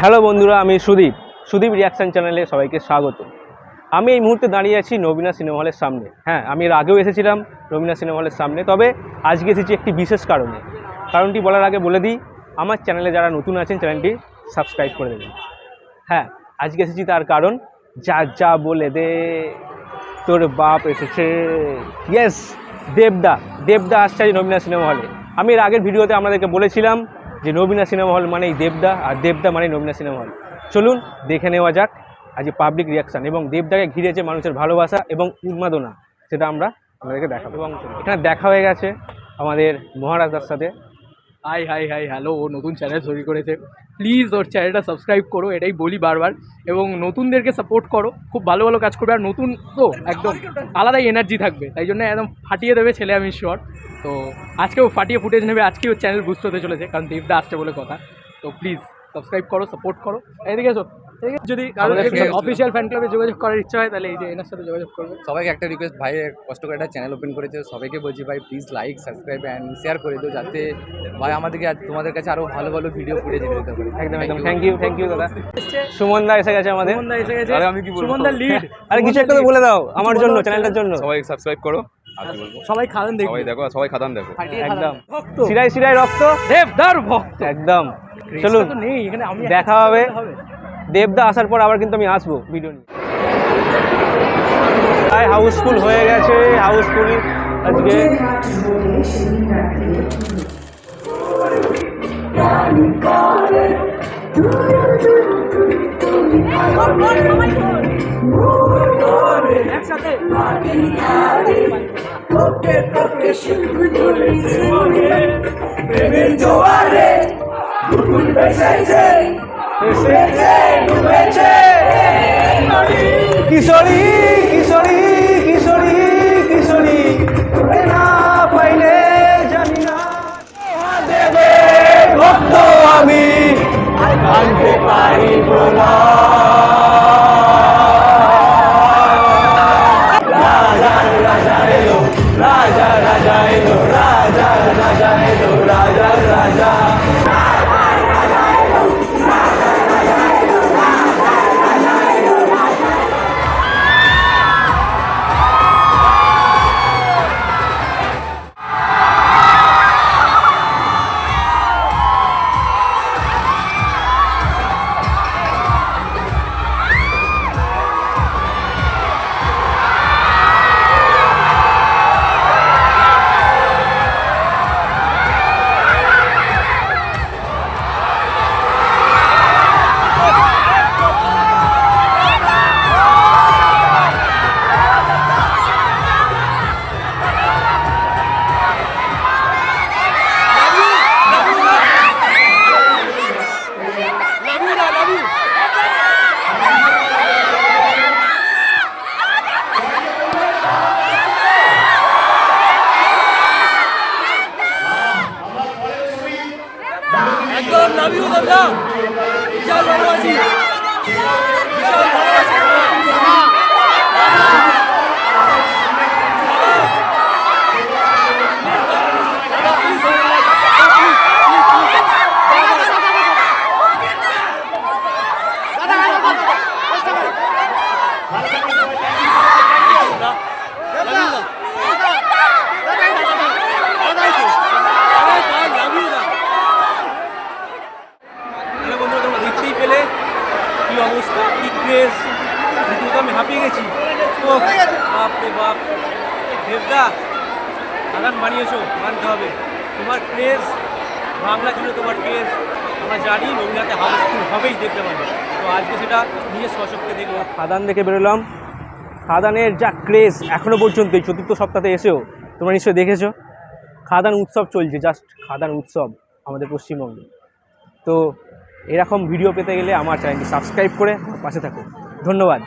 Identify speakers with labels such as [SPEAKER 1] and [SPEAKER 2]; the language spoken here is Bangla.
[SPEAKER 1] হ্যালো বন্ধুরা, আমি সুদীপ। সুদীপ রিয়াকশন চ্যানেলে সবাইকে স্বাগত। আমি এই মুহূর্তে দাঁড়িয়ে আছি নবীনা সিনেমা হলের সামনে। হ্যাঁ আমি এর আগেও এসেছিলাম নবীনা সিনেমা হলের সামনে, তবে আজকে এসেছি একটি বিশেষ কারণে। কারণটি বলার আগে বলে দিই, আমার চ্যানেলে যারা নতুন আছেন, চ্যানেলটি সাবস্ক্রাইব করে দেবেন। হ্যাঁ আজকে এসেছি তার কারণ, যা যা বলে দে, তোর বাপ এসেছে। ইয়েস দেবদা দেবদা আসছে নবীনা সিনেমা হলে। আমি এর আগের ভিডিওতে আপনাদেরকে বলেছিলাম যে নবীনা সিনেমা হল মানেই দেবদা, আর দেবদা মানে নবীনা সিনেমা হল। চলুন, দেখে নেওয়া যাক আজ পাবলিক রিয়াকশান এবং দেবদাকে ঘিরেছে মানুষের ভালোবাসা এবং উন্মাদনা, সেটা আমরা আমাদেরকে দেখাবো। এবং এখানে দেখা হয়ে গেছে আমাদের মহারাজার সাথে।
[SPEAKER 2] হাই হাই হাই হ্যালো ও নতুন চ্যানেল তৈরি করেছে। প্লিজ ওর চ্যানেলটা সাবস্ক্রাইব করো, এটাই বলি বারবার। এবং নতুনদেরকে সাপোর্ট করো, খুব ভালো ভালো কাজ করবে। আর নতুন তো একদম আলাদাই এনার্জি থাকবে, তাই জন্য একদম ফাটিয়ে দেবে ছেলে, আমি শিওর তো আজকেও ফাটিয়ে ফুটেজ নেবে আজকেও চ্যানেল বুস্ট হতে চলেছে, কারণ দেবদা আসছে বলে কথা। তো প্লিজ সাবস্ক্রাইব করো সাপোর্ট করো। এদিকে এসো। যদি অফিসিয়াল ফ্যান ক্লাবে যোগাযোগ করার ইচ্ছা হয় তাহলে এই যে এনার সাথে যোগাযোগ করবে।
[SPEAKER 3] সবাইকে একটা রিকোয়েস্ট ভাই কষ্ট করে একটা চ্যানেল ওপেন করেছে সবাইকে বলছি ভাই please like subscribe and share করে দিও যাতে ভাই আমাদেরকে আর তোমাদের কাছে আরও ভালো ভালো ভিডিও ফুটেজ এনে দিতে পারে।
[SPEAKER 1] একদম একদম। থ্যাংক ইউ থ্যাংক ইউ দাদা। সুমন দা এসে গেছে আমাদের।
[SPEAKER 2] সুমনদা এসে গেছে।
[SPEAKER 3] আরে আমি কি বলব?
[SPEAKER 2] সুমনদা লিড
[SPEAKER 1] আরে কিছু একটা বলে দাও আমার জন্য চ্যানেলটার জন্য।
[SPEAKER 3] সবাই সাবস্ক্রাইব করো আর
[SPEAKER 2] সবাই খাবেন দেখবে
[SPEAKER 3] সবাই দেখো সবাই খাদান দেখো।
[SPEAKER 1] একদম। সিরাই সিরাই রক্ত।
[SPEAKER 2] দেবদার ভক্ত।
[SPEAKER 1] একদম।
[SPEAKER 2] চলুন
[SPEAKER 1] চলুন
[SPEAKER 2] নেই এখানে আমি
[SPEAKER 1] দেখা হবে। দেবদা আসার পর আবার কিন্তু আমি আসব ভিডিও নিয়ে। তাই হাউসফুল হয়ে গেছে হাউসফুল আজকে। কিশোরী কিশোরী
[SPEAKER 2] একদম লাভ ইউ দাদা বিশাল ভালোবাসি বিশাল ভালোবাসি
[SPEAKER 4] হ্যালো বন্ধুরা তোমরা দেখতেই পেলে কি অবস্থা কি তো আমি হাঁপিয়ে গেছি। ও বাপ রে বাপ। দেবদা বাগান বানিয়েছো মানতে হবে। তোমার ক্রেজ বাংলা জুড়ে তোমার ক্রেজ আমরা জানি নবীনাতে হাউসফুল হবেই দেখতে পাবে তো আজকে সেটা নিজের স্বচক্ষে দেখব
[SPEAKER 1] খাদান দেখে বেরোলাম। খাদানের যা ক্রেজ এখনও পর্যন্ত এই চতুর্থ সপ্তাহে এসেও তোমরা নিশ্চয়ই দেখেছ। খাদান উৎসব চলছে জাস্ট খাদান উৎসব আমাদের পশ্চিমবঙ্গে। তো এরকম ভিডিও পেতে গেলে আমার চ্যানেলটি সাবস্ক্রাইব করে পাশে থাকো। ধন্যবাদ।